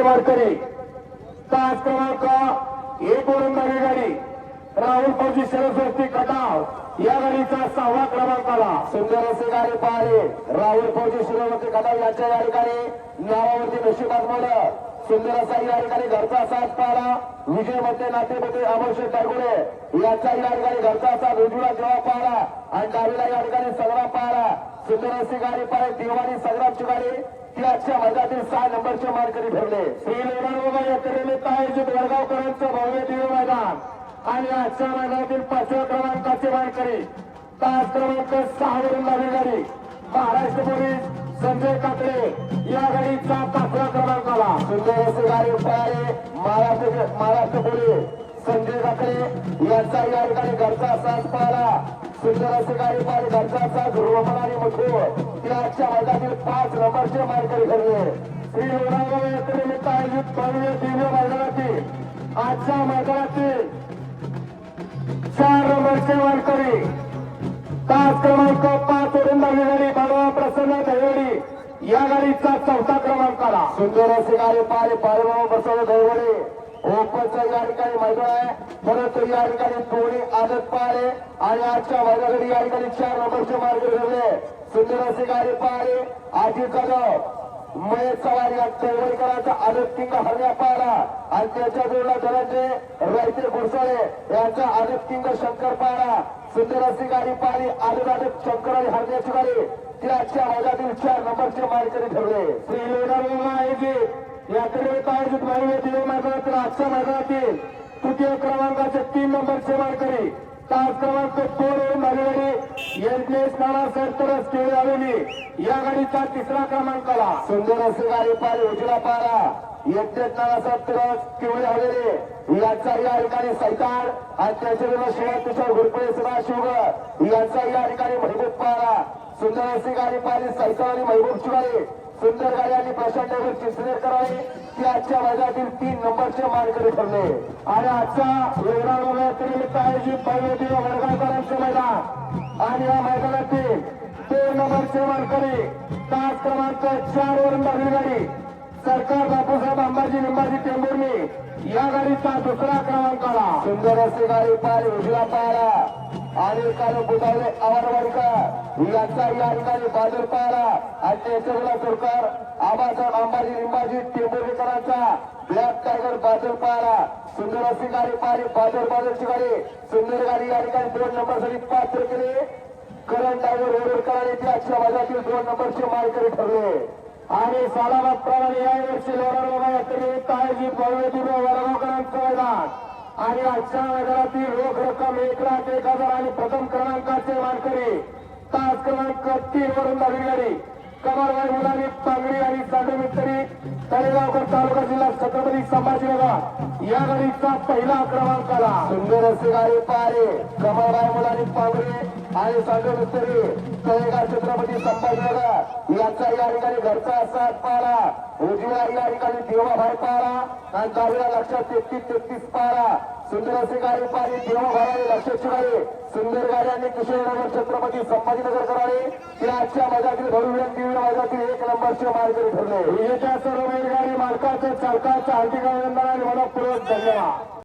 क्रमांकाचे मारकरी तास क्रमांक एक वरून गाडी राहुल फौजी सरस्वती कटाव. या गाडीचा सहावा क्रमांक आला. सुंदर असे गाडी पाहिले. राहुल फौजी सरस्वती कटाव यांच्या या ठिकाणी. नावावरती नशिबात मोडं सुंदर असा या ठिकाणी घरचा साथ पाहिला. विजयमध्ये नातेमध्ये अमरशेठ टारगुडे यांचा या ठिकाणी घरचा साथ उजवीला जेव्हा पाहिला आणि डावीला या ठिकाणी सगळा पाहिला. सुंदर असे गाडी पाहिले. दिवाणी सगळ्यांची गाडी. ती आजच्या मैदानातील सहा नंबरचे मानकरी ठरले. श्री लोणार वगैरे लोणारबाबा यात्रेनिमित्त जे बेळगावकरांचं भव्य दिव्य मैदान. आणि आजच्या मैदानातील पाचव्या क्रमांकाचे वारकरी तास क्रमांक सहावरून नवी गाडी महाराष्ट्र पोलीस संजय काकडे या गाडीचा पाचवा क्रमांक आला सुंदर असे गाडी पळाले महाराष्ट्र महाराष्ट्र पोलीस संजय काकडे यांचा या ठिकाणी घरचा साज पाहिला. सुंदर असे गाडी पाहिली घरचा साज रोमन आणि मुठू ते आजच्या मैदानातील पाच नंबरचे मानकरी ठरले. श्री लोणावळा यात्रेनिमित्त आयोजित भव्य दिव्य मैदानातील आजच्या मैदानातील चार वारकरी तास क्रमांक पाच वरून नवी गाडी भगवा प्रसन्न दहिवडी. या गाडीचा चौथा क्रमांक आला सुंदर असे गाडी पाहिले पायबाबा प्रसन्न दहिवडी. ओपनचं या ठिकाणी मैदान आहे. परंतु या ठिकाणी कोणी आदत पाहिले आणि आजच्या मैदानाकडे या ठिकाणी चार नंबरचे मार्ग ठरले सुंदर असे गाडी पाहिले आजी कदम. महेश चव्हाण या चळवळीकरांचा आदत किंग हरण्या पाहिला आणि त्याच्या जोडला धनंजय रायते गुरसाळे यांचा आदत किंग शंकर पाहिला सुंदर अशी गाडी पाहिली. आदत शंकर आणि हरण्याची गाडी ती भागातील चार नंबरचे मारेकरी ठरले. श्री लोणावळा आयोजित यात्रेत आयोजित भव्य दिव्य मैदानातील आजच्या मैदानातील तृतीय क्रमांकाचे तीन नंबरचे मारेकरी तास क्रमांक दोन वरून आलेली यज्ञेश नानासाहेब तरस आलेली या गाडीचा तिसरा क्रमांकाला सुंदर असे गाडी पार उजला पारा. यज्ञेश नानासाहेब तरस केवळे आलेले यांचा या ठिकाणी सैतान आणि त्याच्या विरोधात शिवाय तुषार घुरपडे सुभाष शिवगर यांचा या ठिकाणी महबूब पारा. सुंदर असे गाडी पाहिली सैतान आणि महबूब शिवाय. सुंदर गाडी आणि प्रशांत चिसनेर करावे. ती आजच्या वर्गातील तीन नंबरचे मानकरी ठरले. आणि आजचा लोणावळा यात्रेनिमित्त आयोजित भव्य दिव्य वडगावकरांचे मैदान. आणि या मैदानातील दोन नंबरचे मानकरी तास क्रमांक चार वरून नवी गाडी. सरकार बापूसाहेब अंबाजी निंबाजी टेंभुर्णी. या गाडीचा दुसरा क्रमांक आला. सुंदर असे गाडी पाहिली उजला पाहिला आणि काल बुधावले आवारवाडकर यांचा या ठिकाणी बाजूर पाहिला. आणि त्याच्या सरकार आबासाहेब अंबाजी लिंबाजी टेंभुर्णीकरांचा ब्लॅक टायगर बाजूर पाहिला. सुंदर अशी गाडी पाहिली. बाजूर बाजूरची गाडी. सुंदर गाडी या ठिकाणी दोन नंबरसाठी पात्र केली. करण टायगर ओरडकरांनी ते आजच्या भागातील दोन नंबरचे मालकरी ठरले. आणि सालाबाद प्रमाणे या वर्षी लोणार बाबा यात्रेनिमित्त आयोजित भव्य दिव्य वडगावकरांचं मैदान. आणि आजच्या मैदानातील रोख रक्कम एक लाख एक हजार आणि प्रथम क्रमांकाचे मानकरी तास क्रमांक तीन वरून नवी गाडी कमलबाई मुलांनी पांगडी आणि साधे मिस्त्री तळेगावकर तालुका जिल्हा छत्रपती संभाजीनगर. या गाडीचा पहिला क्रमांक आला सुंदर असे गाडी पारे कमलबाई मुलांनी पांगडी आणि साधू मिस्त्री तळेगाव छत्रपती संभाजीनगर यांचा या ठिकाणी घरचा असा पारा उजव्या या ठिकाणी देवाभाई पारा आणि डावीला लक्षात तेहतीस तेहतीस पारा सुंदर अशी गाडी पाहिली. देवाभाई लक्षात गाडी सुंदर गाडी किशोरनगर छत्रपती संभाजीनगर करावे. ते आजच्या मैदानातील भव्य दिव्य मैदानातील एक नंबरचे मार्गरी ठरले. विजेच्या सर्व बैलगाडी मालकाचे चालकाचे हार्दिक अभिनंदन आणि मनपूर्वक धन्यवाद.